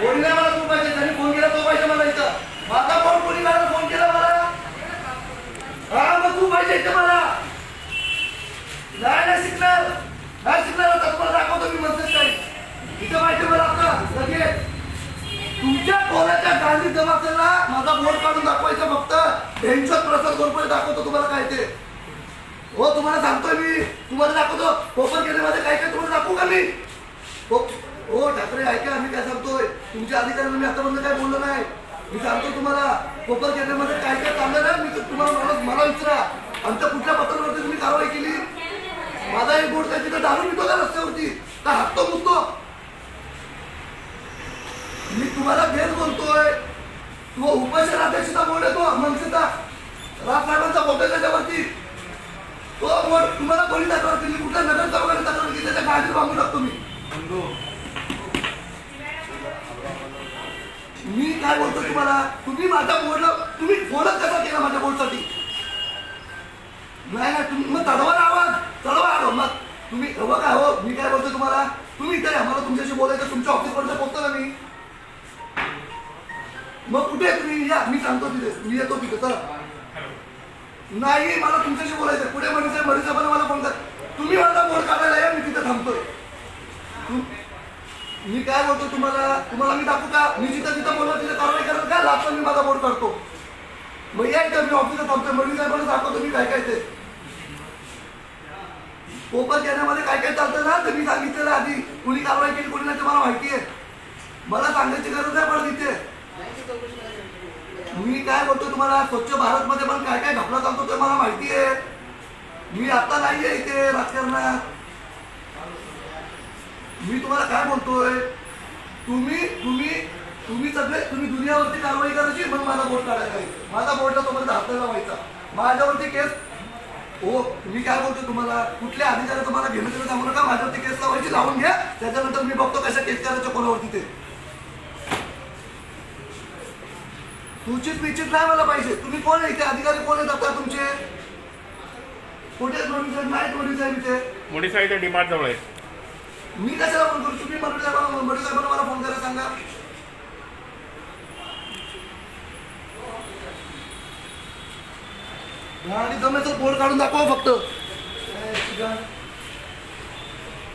Phone केला मला तू पाहिजे त्यांनी फोन केला तो पाहिजे मला इथं केला मला. मग पाहिजे इथं मला नाही शिकणार नाही शिकणार तत्पर दाखव. पोराच्या गांधी माझा बोर्ड काढून दाखवायचं फक्त. टेन्शन प्रसाद गोरपडे दाखवतो तुम्हाला काय ते. हो तुम्हाला सांगतोय मी. तुम्हाला दाखवतो. कोपर केंद्रामध्ये काय काय तुम्हाला दाखवू का मी? हो हो ठाकरे ऐका मी काय सांगतोय. तुमच्या अधिकाऱ्यांना मी आतापर्यंत काय बोललो नाही. मी सांगतो तुम्हाला कोपर केंद्रामध्ये काय काय चाललं ना मी तर तुम्हाला मला मला विचारा. आमच्या कुठल्या पत्रावरती तुम्ही कारवाई केली? माझा एक बोर्ड काय तिथं दारू पितो का रस्त्यावरती? का हाततो मुकतो मी तुम्हाला भेद बोलतोय तो उपशहराध्यक्षता बोर्ड येतो मनसेचा राजसाहेबांचा फोटो आहे त्याच्यावरती. तो बोर्ड तुम्हाला कोणी तक्रार केली कुठल्या नगरचा वगैरे तक्रार केली त्याच्या गाडीत बांधून टाकतो मी मी काय बोलतो तुम्हाला? तुम्ही माझ्या बोर्डला तुम्ही फोनच कसा केला माझ्या बोर्डसाठी? नाही नाही तुम्ही मग चढवा ना आवाज. चढवा. आवाज मग तुम्ही हो काय हो मी काय बोलतो तुम्हाला? कुठे आहे तुम्ही? या मी सांगतो तिथे. मी येतो तिथे चला. नाही मला तुमच्याशी बोलायचं पुढे मनीषा मनीषा पण मला फोन कर. तुम्ही माझा बोर्ड काढायला या मी तिथे थांबतोय. मी काय बोलतो तुम्हाला? तुम्हाला मी दाखवू का? मी जिथं जिथं बोलतो तिथे कारवाई करत का? लागतो मी माझा बोर्ड काढतो. मग या इथं मी ऑफिसात थांबतोय. मनीषा साहेबांना दाखवतो मी काय काय ते. कोपर घेण्यामध्ये काय काय चालतं ना? तर मी सांगितलेलं आधी. कुणी कारवाई केली कुणी नाही ते मला माहिती आहे. मला सांगायची गरज आहे पण तिथे. मी काय बोलतो तुम्हाला? स्वच्छ भारत मध्ये पण काय काय घपला चालतो ते मला माहिती आहे. मी आता नाहीये इथे राजकारणात. मी तुम्हाला काय बोलतोय? तुम्ही तुम्ही तुम्ही सगळे तुम्ही दुनियावरती कारवाई करायची पण माझा बोर्ड काढायला माझा बोटला तोपर्यंत हात लावायचा. माझ्यावरती केस हो मी काय बोलतो तुम्हाला? कुठल्या अधिकाऱ्या तुम्हाला घेणं देणं सांगू नका. माझ्यावरती केस लावायची लावून घ्या. त्याच्यानंतर मी बघतो कशा केस करायच्या कोणावरती ते. सूचित निश्चित नाही मला पाहिजे. तुम्ही कोण आहे इथे? अधिकारी कोण आहेत आता तुमचे? कुठे नाही नोटीस आहे इथे? डिमार्ट जवळ आहे मी कशाला फोन करू? तुम्ही मराठी साहेबांना मराठी साहेबांना मला फोन करायला सांगा. आणि जमेचं बोर्ड काढून दाखवा फक्त.